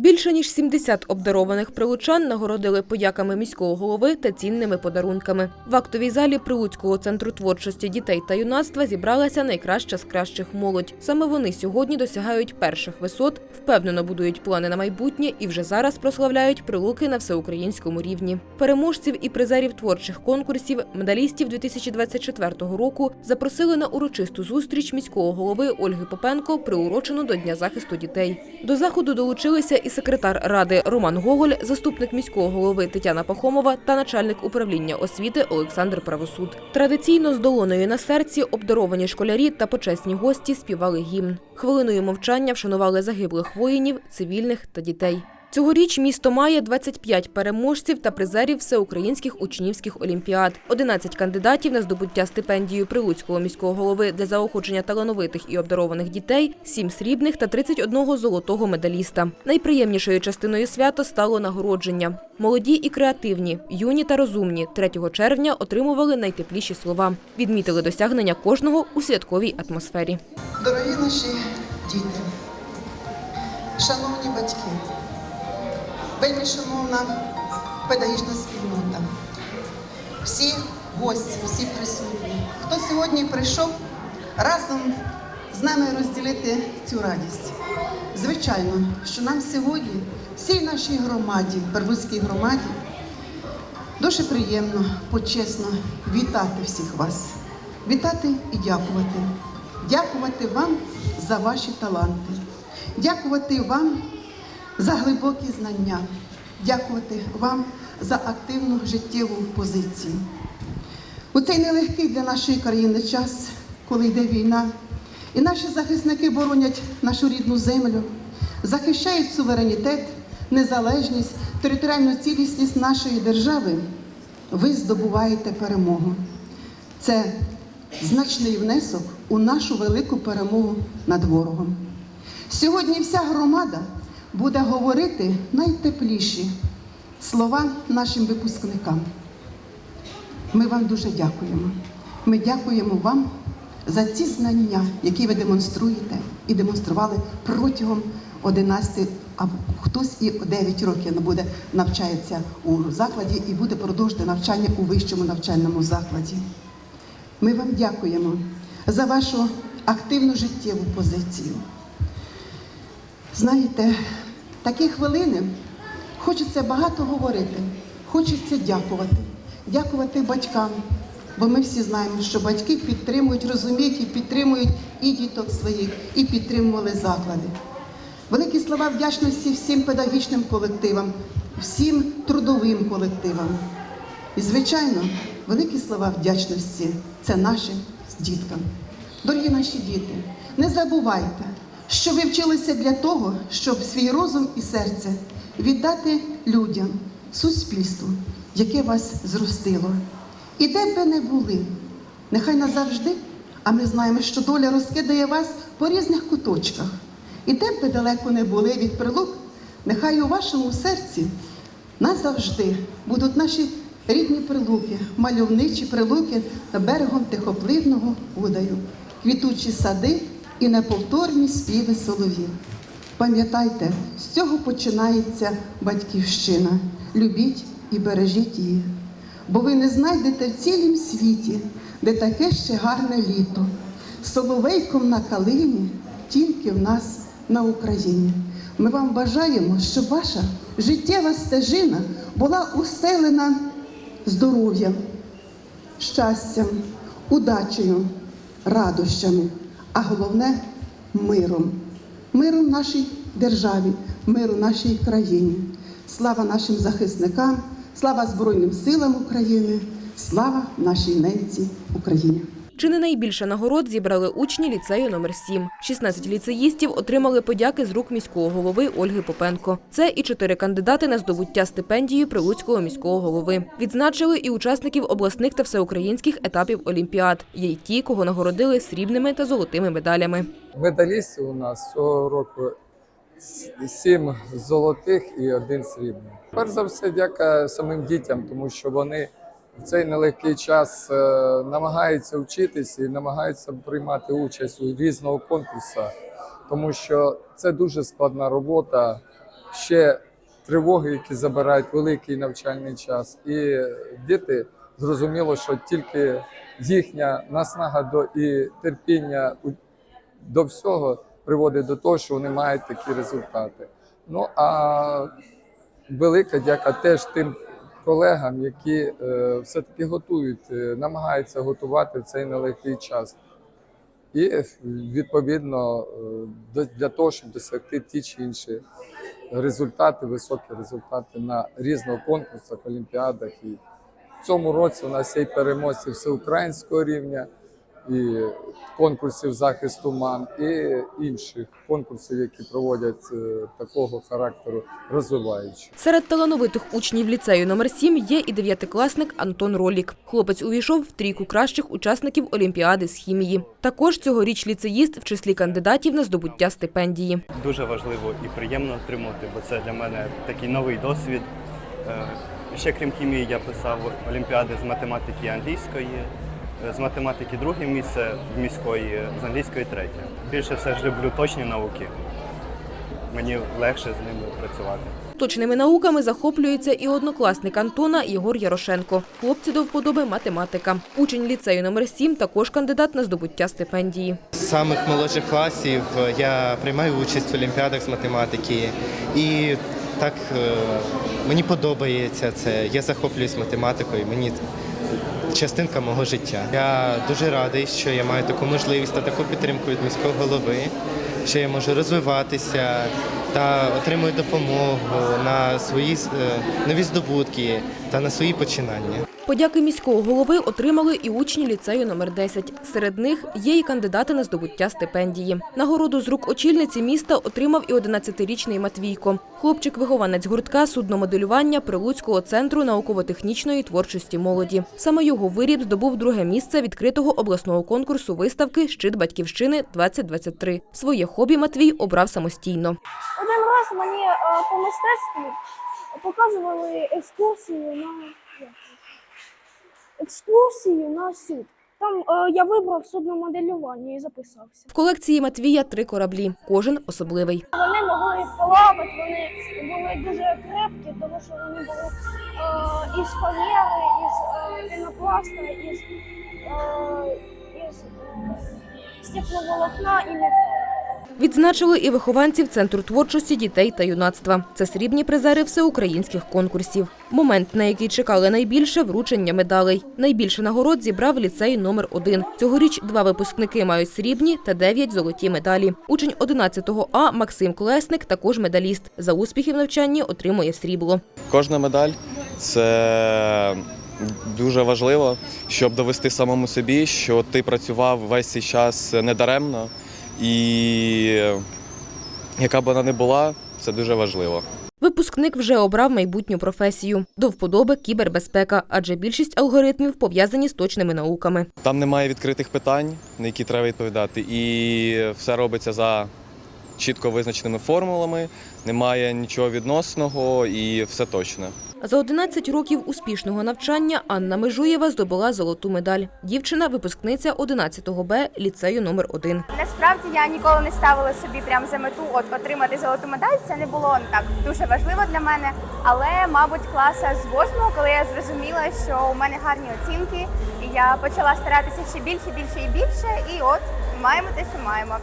Більше ніж 70 обдарованих прилучан нагородили подяками міського голови та цінними подарунками. В актовій залі Прилуцького центру творчості дітей та юнацтва зібралася найкраща з кращих молодь. Саме вони сьогодні досягають перших висот, впевнено будують плани на майбутнє і вже зараз прославляють прилуки на всеукраїнському рівні. Переможців і призерів творчих конкурсів, медалістів 2024 року запросили на урочисту зустріч міського голови Ольги Попенко, приурочену до Дня захисту дітей. До заходу долучилися і секретар ради Роман Гоголь, заступник міського голови Тетяна Пахомова та начальник управління освіти Олександр Правосуд. Традиційно з долоною на серці обдаровані школярі та почесні гості співали гімн. Хвилиною мовчання вшанували загиблих воїнів, цивільних та дітей. Цьогоріч місто має 25 переможців та призерів всеукраїнських учнівських олімпіад, 11 кандидатів на здобуття стипендії Прилуцького міського голови для заохочення талановитих і обдарованих дітей, 7 срібних та 31 золотого медаліста. Найприємнішою частиною свята стало нагородження. Молоді і креативні, юні та розумні 3 червня отримували найтепліші слова. Відмітили досягнення кожного у святковій атмосфері. Дорогі наші діти, шановні батьки, вельми шановна педагогічна спільнота, всі гості, всі присутні, хто сьогодні прийшов разом з нами розділити цю радість. Звичайно, що нам сьогодні, всій нашій громаді, Первузькій громаді, Дуже приємно, почесно вітати всіх вас, вітати і дякувати. Дякувати вам за ваші таланти, дякувати вам за глибокі знання, дякувати вам за активну життєву позицію. У цей нелегкий для нашої країни час, коли йде війна, і наші захисники боронять нашу рідну землю, захищають суверенітет, незалежність, територіальну цілісність нашої держави, ви здобуваєте перемогу. Це значний внесок у нашу велику перемогу над ворогом. Сьогодні вся громада буде говорити найтепліші слова нашим випускникам. Ми вам дуже дякуємо. Ми дякуємо вам за ці знання, які ви демонструєте і демонстрували протягом 11, а хтось і 9 років буде навчається у закладі і буде продовжувати навчання у вищому навчальному закладі. Ми вам дякуємо за вашу активну життєву позицію. Знаєте, такі хвилини хочеться багато говорити, хочеться дякувати, дякувати батькам, бо ми всі знаємо, що батьки підтримують, розуміють і підтримують і діток своїх, і підтримували заклади. Великі слова вдячності всім педагогічним колективам, всім трудовим колективам. І, звичайно, великі слова вдячності це нашим діткам. Дорогі наші діти, не забувайте, що ви вчилися для того, щоб свій розум і серце віддати людям, суспільству, яке вас зростило. І де б ви не були, нехай назавжди, а ми знаємо, що доля розкидає вас по різних куточках. І де б ви далеко не були від прилук, нехай у вашому серці назавжди будуть наші рідні прилуки, мальовничі прилуки берегом тихопливного удаю, квітучі сади і неповторні співи соловів. Пам'ятайте, з цього починається батьківщина. Любіть і бережіть її. Бо ви не знайдете в цілім світі, де таке ще гарне літо. Соловейком на калині тільки в нас на Україні. Ми вам бажаємо, щоб ваша життєва стежина була уселена здоров'ям, щастям, удачею, радощами, а головне миром. Миром нашій державі, миру нашій країні. Слава нашим захисникам, слава Збройним силам України, слава нашій ненці Україні. Чи не найбільше нагород зібрали учні ліцею номер 7 16 ліцеїстів отримали подяки з рук міського голови Ольги Попенко. Це і чотири кандидати на здобуття стипендії Прилуцького міського голови. Відзначили і учасників обласних та всеукраїнських етапів олімпіад. Є й ті, кого нагородили срібними та золотими медалями. Медалістів у нас цього року сім золотих і один срібний. Перш за все, дяка самим дітям, тому що вони в цей нелегкий час е, намагаються вчитися і намагаються приймати участь у різного конкурсу, тому що це дуже складна робота. ще тривоги, які забирають великий навчальний час. І діти зрозуміло, що тільки їхня наснага до і терпіння до всього приводить до того, що вони мають такі результати. Ну а велика дяка теж тим колегам, які е, все-таки готують, е, намагаються готувати в цей нелегкий час. І е, відповідно для того, щоб досягти ті чи інші результати, високі результати на різних конкурсах, олімпіадах. І в цьому році у нас є переможці всеукраїнського рівня, і конкурсів захисту мам, і інших конкурсів, які проводять е, такого характеру розвиваючи. Серед талановитих учнів ліцею номер 7 є і дев'ятикласник Антон Ролік. Хлопець увійшов в трійку кращих учасників Олімпіади з хімії. Також цьогоріч ліцеїст в числі кандидатів на здобуття стипендії. дуже важливо і приємно отримувати, бо це для мене такий новий досвід. Е, Ще крім хімії, я писав олімпіади з математики і англійської. З математики друге місце в міської, з англійської третє. Більше все ж люблю точні науки. Мені легше з ними працювати. Точними науками захоплюється і однокласник Антона Єгор Ярошенко. Хлопці до вподоби математика. Учень ліцею номер 7 також кандидат на здобуття стипендії. З самих молодших класів е, я приймаю участь в олімпіадах з математики, і так е, мені подобається це. Я захоплююсь математикою. Мені частинка мого життя. Я дуже радий, що я маю таку можливість та таку підтримку від міського голови, що я можу розвиватися та отримую допомогу на свої е, нові здобутки та на свої починання. Подяки міського голови отримали і учні ліцею номер 10. Серед них є і кандидати на здобуття стипендії. Нагороду з рук очільниці міста отримав і 11-річний Матвійко. Хлопчик-вихованець гуртка судномоделювання Прилуцького центру науково-технічної творчості молоді. Саме його виріб здобув друге місце відкритого обласного конкурсу виставки Щит батьківщини 2023 Своє хобі Матвій обрав самостійно. Один раз мені е, по мистецтву показували екскурсію на екскурсію на суд. Там е, я вибрав судномоделювання і записався. В колекції Матвія три кораблі, кожен особливий. Вони могли плавати, вони були дуже крепкі, тому що вони були е, із фанери, із е, із, е, із е, стекловолокна і металу. Відзначили і вихованців Центру творчості дітей та юнацтва. Це срібні призери всеукраїнських конкурсів. Момент, на який чекали найбільше – вручення медалей. Найбільше нагород зібрав ліцей номер 1 Цьогоріч два випускники мають срібні та дев'ять золоті медалі. Учень 11 А Максим Колесник також медаліст. За успіхи в навчанні отримує срібло. Кожна медаль це дуже важливо, щоб довести самому собі, що ти працював весь цей час недаремно, і яка б вона не була, це дуже важливо. Випускник вже обрав майбутню професію. До вподоби кібербезпека, адже більшість алгоритмів пов'язані з точними науками. Там немає відкритих питань, на які треба відповідати, і все робиться за чітко визначеними формулами, немає нічого відносного і все точне. За 11 років успішного навчання Анна Межуєва здобула золоту медаль. Дівчина – випускниця 11 Б ліцею номер 1 Насправді я ніколи не ставила собі прям за мету от отримати золоту медаль. Це не було так дуже важливо для мене. Але, мабуть, класа з восьмого, коли я зрозуміла, що у мене гарні оцінки, і я почала старатися ще більше, більше і більше. І от маємо те, що маємо.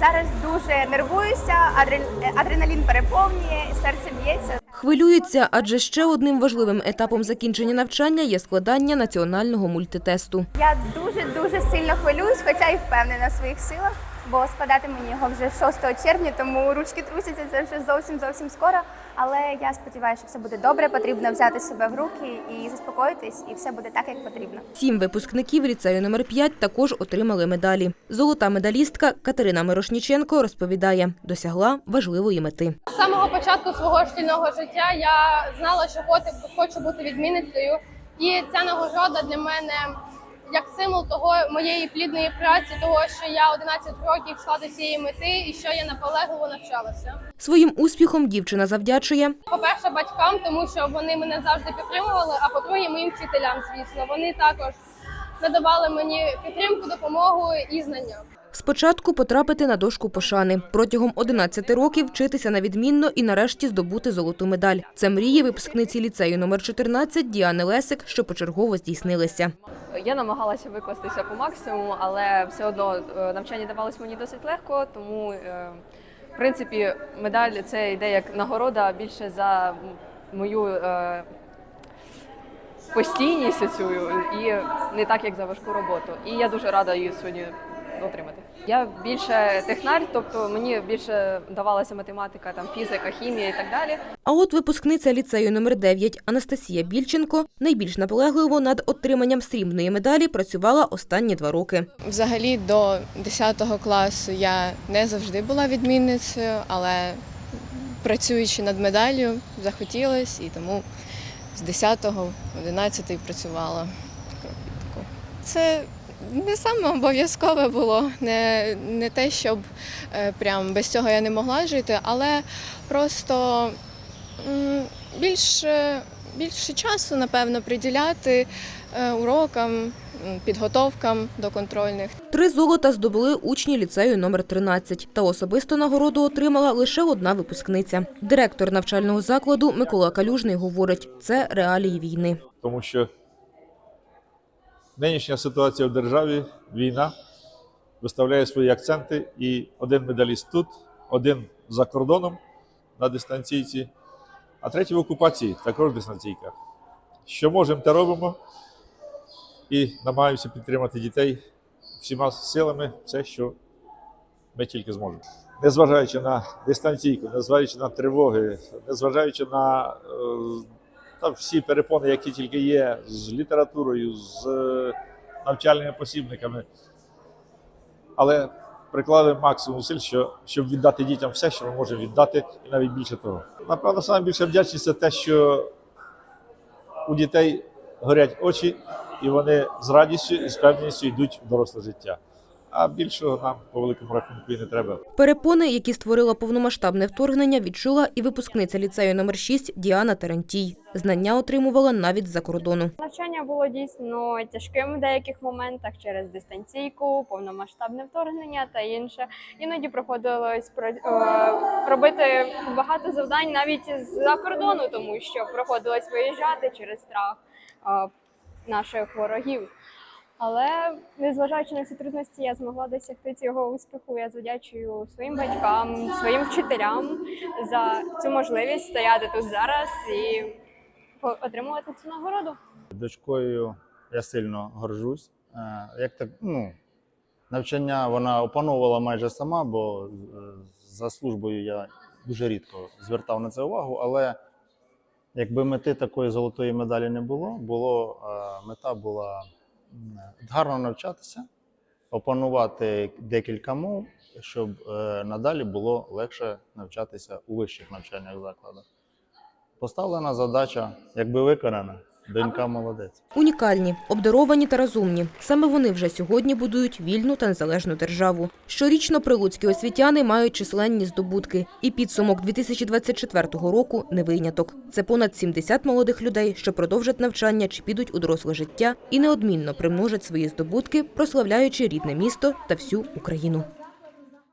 Зараз дуже нервуюся, адре- адреналін переповнює, серце б'ється. Хвилюється, адже ще одним важливим етапом закінчення навчання є складання національного мультитесту. Я дуже дуже сильно хвилююсь, хоча і впевнена в своїх силах, бо складати мені його вже 6 червня, тому ручки трусяться це вже зовсім зовсім скоро. Але я сподіваюся, що все буде добре. Потрібно взяти себе в руки і заспокоїтись, і все буде так, як потрібно. Сім випускників ліцею номер 5 також отримали медалі. Золота медалістка Катерина Мирошніченко розповідає, досягла важливої мети. З самого початку свого шкільного життя я знала, що хочу- хочу бути відмінницею, і ця нагорода для мене як символ того моєї плідної праці, того, що я 11 років йшла до цієї мети і що я наполегливо навчалася. Своїм успіхом дівчина завдячує По-перше, батькам, тому що вони мене завжди підтримували, а по-друге, моїм вчителям, звісно, вони також надавали мені підтримку, допомогу і знання. Спочатку потрапити на дошку пошани. Протягом 11 років вчитися на відмінно і нарешті здобути золоту медаль. Це мрії випускниці ліцею номер 14 Діани Лесик, що почергово здійснилися. Я намагалася викластися по максимуму, але все одно е, навчання давалось мені досить легко, тому е, в принципі медаль це йде як нагорода більше за мою е, постійність цю і не так як за важку роботу. І я дуже рада її сьогодні отримати. Я більше технар, тобто мені більше давалася математика, там фізика, хімія і так далі. А от випускниця ліцею номер 9 Анастасія Більченко найбільш наполегливо над отриманням срібної медалі працювала останні два роки. Взагалі до 10 класу я не завжди була відмінницею, але працюючи над медаллю, захотілося і тому з 10-го, 11 працювала. Це не саме обов'язкове було, не, не те, щоб е, прям без цього я не могла жити, але просто більше, більше часу, напевно, приділяти е, урокам, підготовкам до контрольних. Три золота здобули учні ліцею номер 13. Та особисту нагороду отримала лише одна випускниця. Директор навчального закладу Микола Калюжний говорить, це реалії війни. тому що нинішня ситуація в державі, війна, виставляє свої акценти, і один медаліст тут, один за кордоном на дистанційці, а третій в окупації, також дистанційка. Що можемо, те робимо і намагаємося підтримати дітей всіма силами, все, що ми тільки зможемо. Незважаючи на дистанційку, незважаючи на тривоги, незважаючи на е, та всі перепони, які тільки є з літературою, з е, навчальними посібниками. Але прикладаємо максимум зусиль, що, щоб віддати дітям все, що ми можемо віддати, і навіть більше того. Напевно, найбільша вдячність це те, що у дітей горять очі, і вони з радістю і з певністю йдуть в доросле життя. А більшого нам по великому рахунку і не треба. Перепони, які створило повномасштабне вторгнення, відчула і випускниця ліцею номер 6 Діана Тарантій. Знання отримувала навіть з-за кордону. Навчання було дійсно тяжким в деяких моментах через дистанційку, повномасштабне вторгнення та інше. Іноді приходилось про- е, робити багато завдань навіть з-за кордону, тому що приходилось виїжджати через страх е, наших ворогів. Але незважаючи на ці трудності, я змогла досягти цього успіху. Я завдячую своїм батькам, своїм вчителям за цю можливість стояти тут зараз і отримувати цю нагороду. Дочкою я сильно горжусь. Е, Як так, ну, навчання вона опановувала майже сама, бо е, за службою я дуже рідко звертав на це увагу. Але якби мети такої золотої медалі не було, було е, мета була гарно навчатися, опанувати декілька мов, щоб е, надалі було легше навчатися у вищих навчальних закладах. Поставлена задача, якби виконана, донька молодець. Унікальні, обдаровані та розумні. Саме вони вже сьогодні будують вільну та незалежну державу. Щорічно прилуцькі освітяни мають численні здобутки. І підсумок 2024 року не виняток. Це понад 70 молодих людей, що продовжать навчання чи підуть у доросле життя і неодмінно примножать свої здобутки, прославляючи рідне місто та всю Україну.